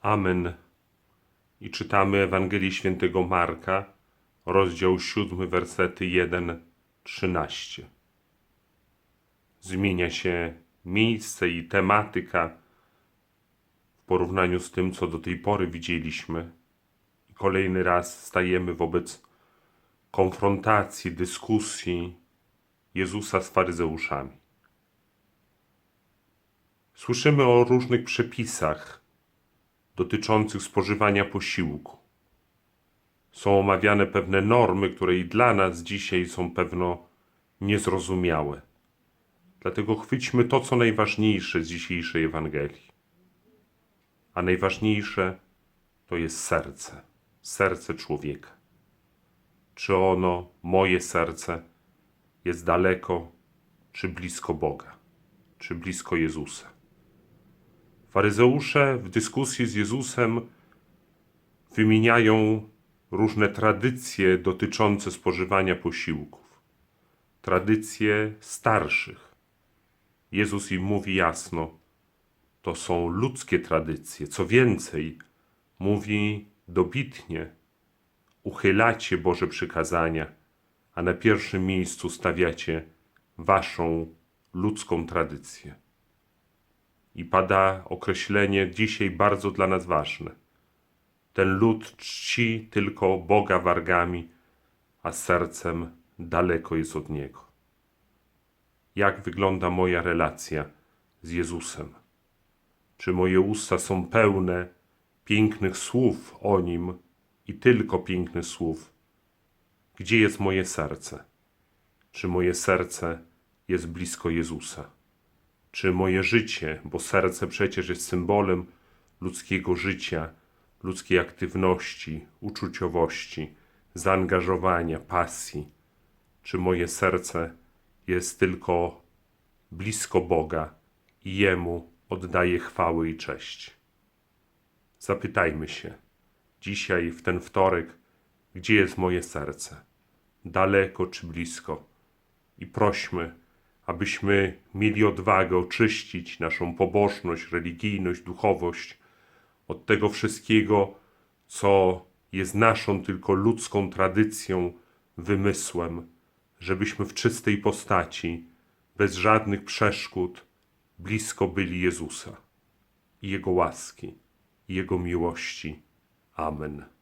Amen. I czytamy Ewangelię Świętego Marka, rozdział 7, wersety 1, 13. Zmienia się miejsce i tematyka w porównaniu z tym, co do tej pory widzieliśmy. Kolejny raz stajemy wobec konfrontacji, dyskusji Jezusa z faryzeuszami. Słyszymy o różnych przepisach dotyczących spożywania posiłku. Są omawiane pewne normy, które i dla nas dzisiaj są pewno niezrozumiałe. Dlatego chwyćmy to, co najważniejsze z dzisiejszej Ewangelii. A najważniejsze to jest serce, serce człowieka. Czy ono, moje serce, jest daleko, czy blisko Boga, czy blisko Jezusa? Faryzeusze w dyskusji z Jezusem wymieniają różne tradycje dotyczące spożywania posiłków, tradycje starszych. Jezus im mówi jasno: to są ludzkie tradycje. Co więcej, mówi dobitnie: uchylacie Boże przykazania, a na pierwszym miejscu stawiacie waszą ludzką tradycję i pada określenie dzisiaj bardzo dla nas ważne. Ten lud czci tylko Boga wargami, a sercem daleko jest od Niego. Jak wygląda moja relacja z Jezusem? Czy moje usta są pełne pięknych słów o Nim i tylko pięknych słów? Gdzie jest moje serce? Czy moje serce jest blisko Jezusa? Czy moje życie, bo serce przecież jest symbolem ludzkiego życia, ludzkiej aktywności, uczuciowości, zaangażowania, pasji, czy moje serce jest tylko blisko Boga i Jemu oddaje chwały i cześć. Zapytajmy się dzisiaj, w ten wtorek, gdzie jest moje serce, daleko czy blisko, i prośmy, abyśmy mieli odwagę oczyścić naszą pobożność, religijność, duchowość od tego wszystkiego, co jest naszą tylko ludzką tradycją, wymysłem, żebyśmy w czystej postaci, bez żadnych przeszkód, blisko byli Jezusa i Jego łaski, i Jego miłości. Amen.